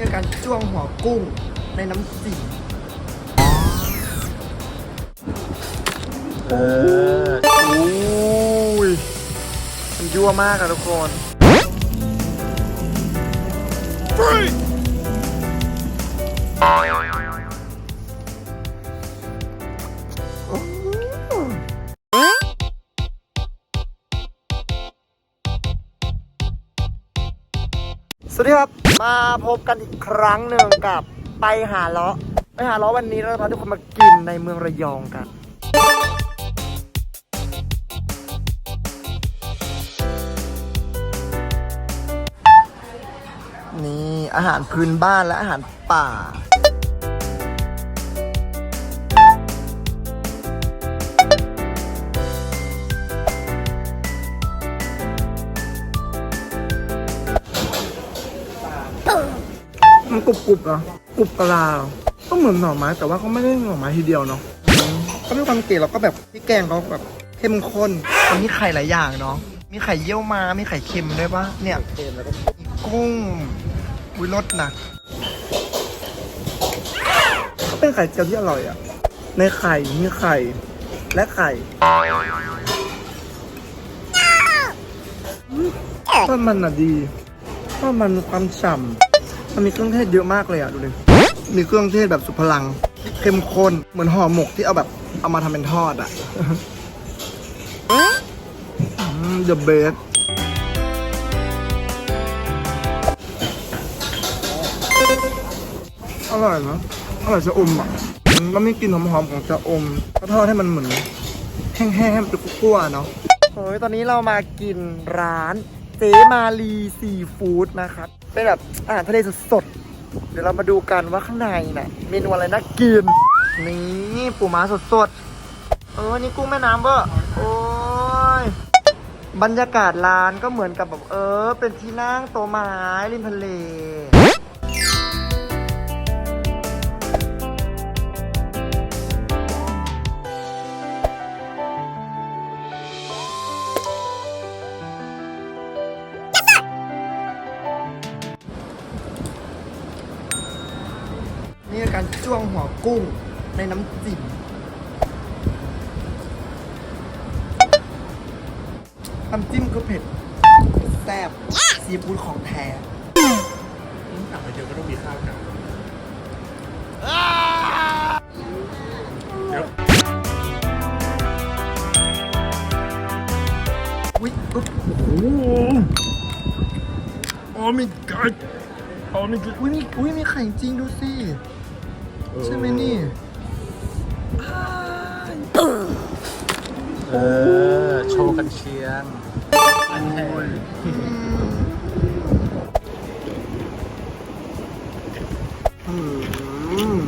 นี่คือการจ้วงหัวกุ้งในน้ำจีโอ้ยมันยั่วมากอะทุกคน สวัสดีครับ มาพบกันอีกครั้งหนึ่งกับไปหาเลาะไปหาเลาะวันนี้เราจะพาทุกคนมากินในเมืองระยองกัน นี่อาหารพื้นบ้านและอาหารป่า รุบกรุบๆเหรอกรุบกะลาเหรอก็เหมือนหน่อไม้แต่ว่าก็ไม่ได้หน่อไม้ทีเดียวเนาะอืมก็ด้วยความเก๋เราก็แบบพี่แกงเขาแบบเข้มข้นมันมีไข่หลายอย่างเนาะมีไข่เยี่ยวมามีไข่เค็มด้วยปะเนี่ยเค็มแล้วก็กุ้งอุ้ยรสนะก็เป็นไข่เจียวที่อร่อยอะในไข่มีไข่และไข่ทอดมันอะดีทอดมันมีความฉ่ำ มันมีเครื่องเทศเยอะมากเลยอะดูดิ มีเครื่องเทศแบบสุดพลัง เข้มข้น เหมือนห่อหมกที่เอาแบบเอามาทำเป็นทอดอะอืม the best อร่อยนะอร่อยชะอมอะอืมแล้วมีกลิ่นหอมๆของชะอมเขาทอดให้มันเหมือนแห้งๆให้มันเป็นคั่วๆเนาะโอ้ยตอนนี้เรามากินร้านเจมาลีซีฟู้ดนะครับ เป็นแบบอาหารทะเลสดๆ เดี๋ยวเรามาดูกันว่าข้างในน่ะเมนูอะไรน่ากิน นี่ปูม้าสดๆ เออ นี่กุ้งแม่น้ำเบอร์โอ้ย บรรยากาศร้านก็เหมือนกับแบบเออ เป็นที่นั่งโต๊ะไม้ริมทะเล กุ้งในน้ำจิ้มน้ำจิ้มคือเผ็ดแซ่บซีฟู้ดของแท้สั่งไปเจอก็ต้องมีข้าวกันเดี๋ยวอุ้ยอุ๊บโอ้โหโอ้มีไก่โอ้มีไก่อุ้ยมีอุ้ยมีไข่จริงดูสิ ใช่ไหมนี่อ้ายเออ โชว์กันเชียงอันแท้อืม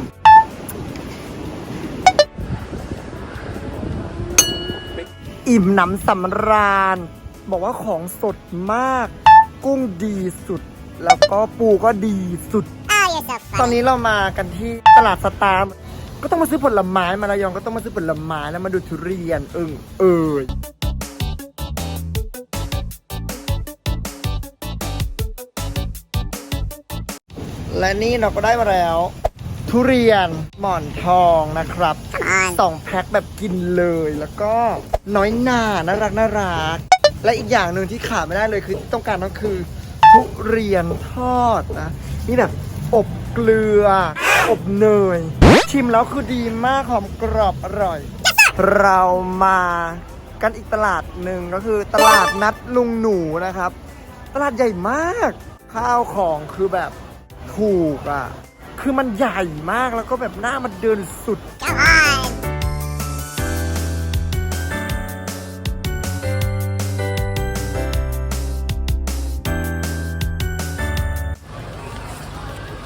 อิ่มหนำสำราญ บอกว่าของสดมาก กุ้งดีสุด แล้วก็ปูก็ดีสุด Oh, you're so ตอน funny. นี้เรามากันที่ตลาดสตาร์ก็ต้องมาซื้อผลไม้มาระยองก็ต้องมาซื้อผลไม้แล้วมาดูทุเรียนเอิงเอ่ยและนี่เราก็ได้มาแล้ว ทุเรียนหมอนทองนะครับสองแพ็คแบบกินเลยแล้วก็น้อยหนาน่ารักน่ารัก และอีกอย่างหนึ่งที่ขาดไม่ได้เลยคือต้องการก็คือ ทุเรียนทอดนะนี่แบบ อบเกลือ อบเนย ชิมแล้วคือดีมากหอมกรอบอร่อย เรามากันอีกตลาดหนึ่งก็คือตลาดนัดลุงหนูนะครับ ตลาดใหญ่มาก ข้าวของคือแบบถูกอะ คือมันใหญ่มากแล้วก็แบบหน้ามันเดินสุด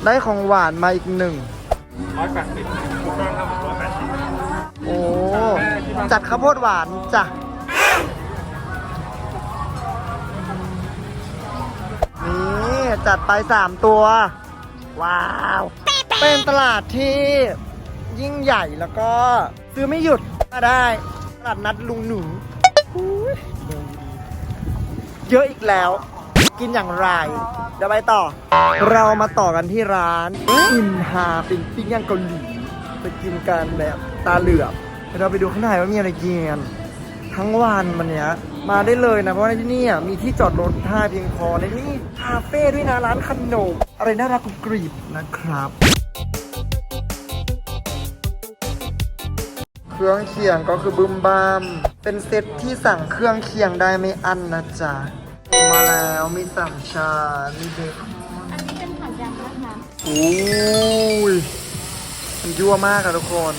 ได้ของหวานมาอีกหนึ่ง ร้อยแปดสิบถูกต้องครับร้อยแปดสิบโอ้ จัดข้าวโพดหวานจ้ะ นี่จัดไปสามตัว ว้าว เป็นตลาดที่ยิ่งใหญ่แล้วก็ซื้อไม่หยุดมาได้ ตลาดนัดลุงหนูอุ๊ยเยอะอีกแล้ว กินอย่างไร เดี๋ยวไปต่อ เรามาต่อกันที่ร้านอินฮาเป็นปิ้งย่างเกาหลีไปกินกันแบบตาเหลือกเดี๋ยวเราไปดูข้างในว่ามีอะไรกินทั้งวันมันเนี้ยมาได้เลยนะ เพราะว่าในที่นี่มีที่จอดรถท่าเพียงพอในที่นี่คาเฟ่ด้วยนะร้านขนมอะไรน่ารักกรุบกรีบนะครับ เครื่องเคียงก็คือบึมบาม เป็นเซตที่สั่งเครื่องเคียงได้ไม่อั้นนะจ๊ะ มาแล้วมีสามชามีเบคอนอันนี้เป็นผัดยำนะคะโอ้ยมันยั่วมากอะทุกคน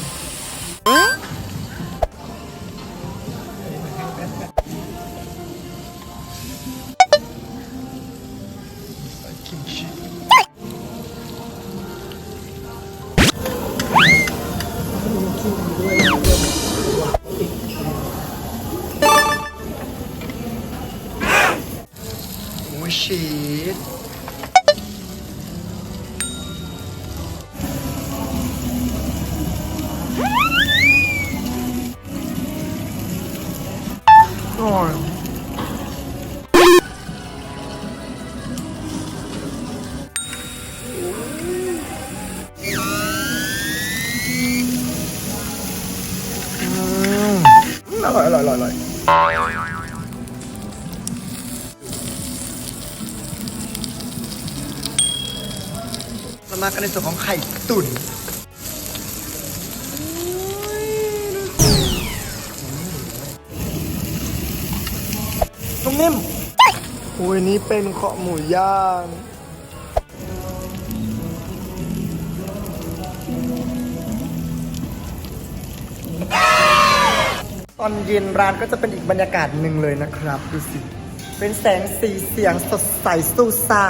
ชีส มากันในส่วนของไข่ตุ๋นนุ่มนิ่มโอ้ยนี่เป็นข้อหมูย่างตอนเย็นร้านก็จะเป็นอีกบรรยากาศหนึ่งเลยนะครับดูสิ เป็นแสงสีเสียงสดใสสู้ซ่า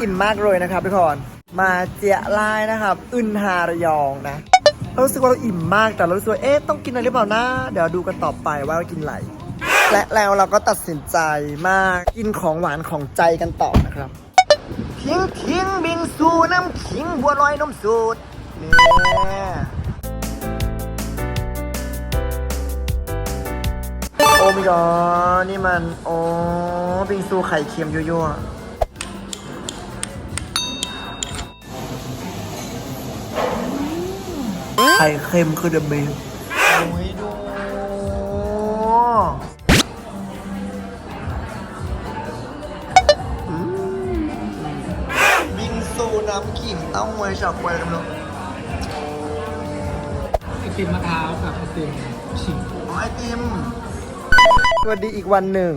อิ่มมากเลยนะครับทุกคน มาเจียไลายนะครับอึนฮาระยองนะเรารู้สึกว่าเราอิ่มมากแต่เรารู้สึกว่าเอ๊ะต้องกินอะไรหรือเปล่านะเดี๋ยวดูกันต่อไปว่าเรากินอะไรและแล้วเราก็ตัดสินใจมากินของหวานของใจกันต่อนะครับทิ้งทิ้งบิงซูน้ำขิงบัวลอยนมสูตรเนี่ยโอ้มิกอนี่มัน โอ้บิงซูไข่เค็มยั่วๆ ไข่เค็มคือเดอะเบสโอ้ยดูอืมบิงซูน้ำขิงเต้าหวยฉอกหวยกันเนาะไอติมมะพร้าวกับไอติมฉิงอ๋อไอติมสวัสดีอีกวันหนึ่ง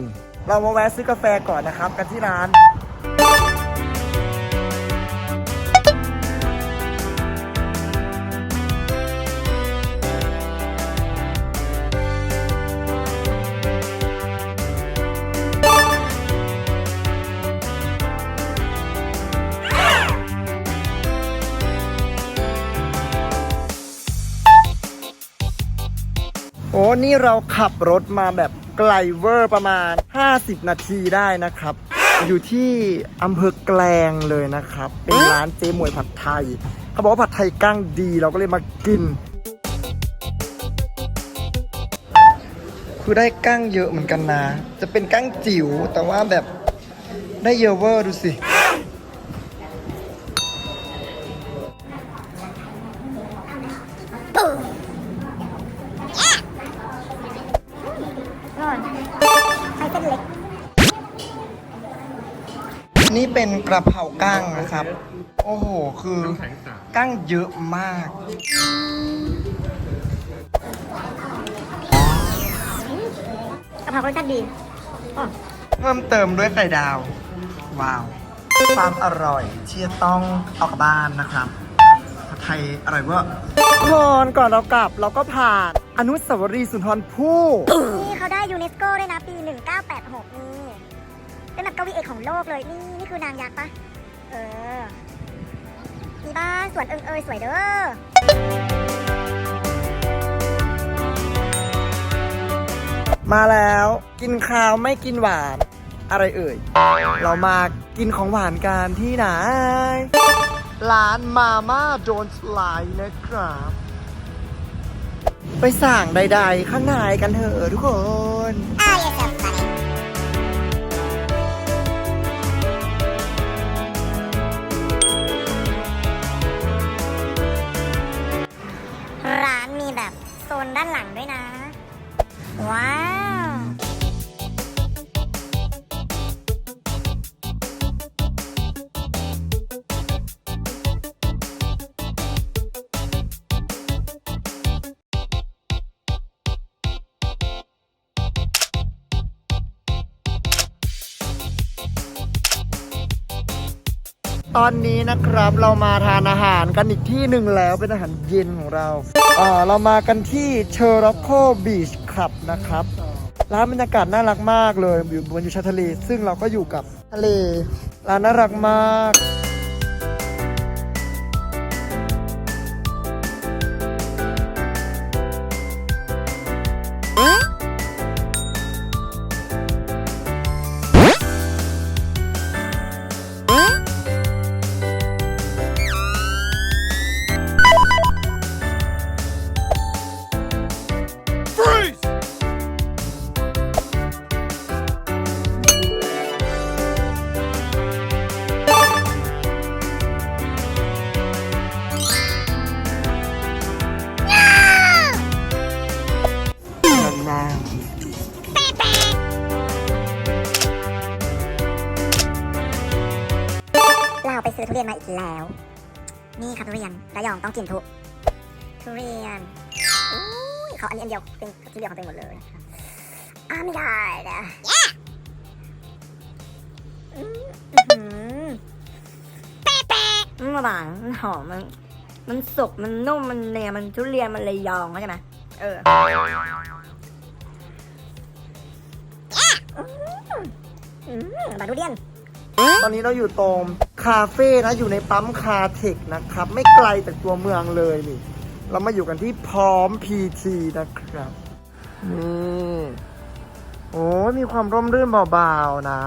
เรามาแวะซื้อกาแฟก่อนนะครับ กันที่ร้าน อ้นี่เราขับรถมาแบบไกลเวอร์ประมาณ 50 นาทีได้นะครับ อยู่ที่อำเภอแกลงเลยนะครับ เป็นร้านเจ๊หมวยผัดไทย เขาบอกว่าผัดไทยกั้งดีเราก็เลยมากิน คือได้กั้งเยอะเหมือนกันนะ จะเป็นกั้งจิ๋วแต่ว่าแบบได้เยอะเวอร์ดูสิ นี่เป็นกระเพรากั้งนะครับ โอ้โห คือแข็งสามกั้งเยอะมาก กะเพรารสชาติดีอ๋อเพิ่มเติมด้วยไข่ดาว ว้าว ความอร่อยที่จะต้องเอากลับบ้านนะครับผัดไทยอร่อยเวอร์ก่อนก่อนเรากลับเราก็ผ่านอนุสาวรีย์สุนทรภู่ นี่เขาได้ยูเนสโกด้วยนะ ปี 1986 นี่ เป็นแบบกวีเอกของโลกเลย นี่นี่คือนางยักษ์ปะเออมีบ้านสวนเอิงเอยสวยเด้อมาแล้วกินข้าวไม่กินหวาน อะไรเอ่ย เรามากินของหวานกันที่ไหน ร้านมาม่าโดนสไลด์นะครับ ไปสั่งใดๆ ข้างในกันเถอะทุกคน Ah, yes, yes, funny. ด้านหลังด้วยนะ ว้า ตอนนี้นะครับเรามาทานอาหารกันอีกที่หนึ่งแล้วเป็นอาหารเย็นของเราเอ่อเรามากันที่เชอร์ร็อกโคบีชคลับนะครับ ร้านบรรยากาศน่ารักมากเลยอยู่บนอยู่ชายทะเล ซึ่งเราก็อยู่กับทะเลร้านน่ารักมาก นี่ครับทุเรียนระยองต้องกินทุทุเรียนอุ้ยเขาอันนี้อันเดียวเป็นทุเรียนของตัวเองหมดเลยอ้าไม่ได้นะอืมอื้อหือแปะแปะมันหวานมันหอมมันมันสุกมันนุ่มมันเนียมันทุเรียนมันเลยยองเข้าใจไหมเออมบาทุเรียน ตอนนี้เราอยู่ตรง คาเฟ่นะอยู่ในปั๊มคาเทคนะครับ ไม่ไกลจากตัวเมืองเลยนี่ เรามาอยู่กันที่พร้อมพีทีนะครับนี่โอ้มีความร่มรื่นเบาๆนะ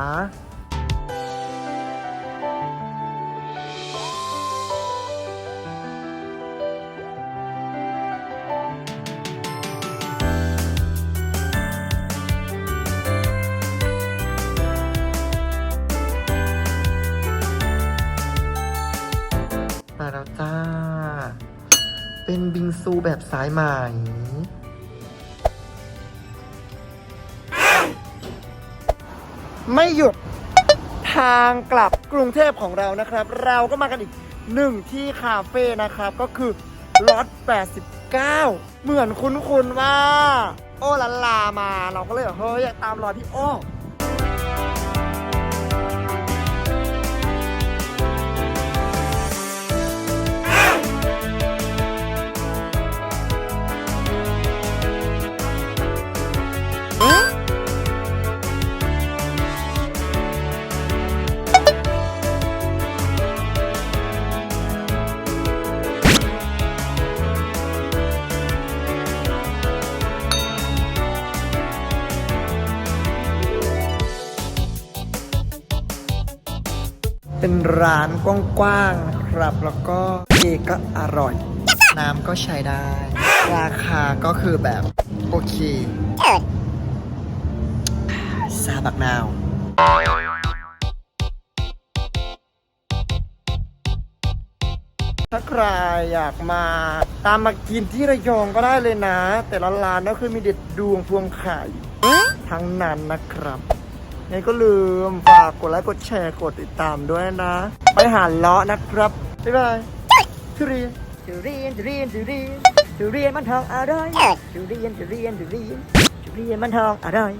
ูแบบสายไหมไม่หยุดทางกลับกรุงเทพของเรานะครับ เราก็มากันอีกหนึ่งที่คาเฟ่นะครับ ก็คือล็อต89 เหมือนคุ้นๆว่า โอ้ลันลามา เราก็เลยแบบเฮ้ยอยากตามรอยพี่โอ้ เป็นร้านกว้างๆนะครับ แล้วก็เค้กก็อร่อย น้ำก็ใช้ได้ ราคาก็คือแบบ โอเคซาบักนาวถ้าใครอยากมาตามมากินที่ระยองก็ได้เลยนะ แต่ละร้านก็คือมีเด็ดดวงพวงไข่ทั้งนั้นนะครับ งั้นก็ลืมฝากกดไลค์กดแชร์กดติดตามด้วยนะ ไปหาเลาะนะครับ บ๊ายบายทุเรียนทุเรียนทุเรียนทุเรียนทุเรียนมันทองอร่อยทุเรียนทุเรียนทุเรียนทุเรียนมันทองอร่อย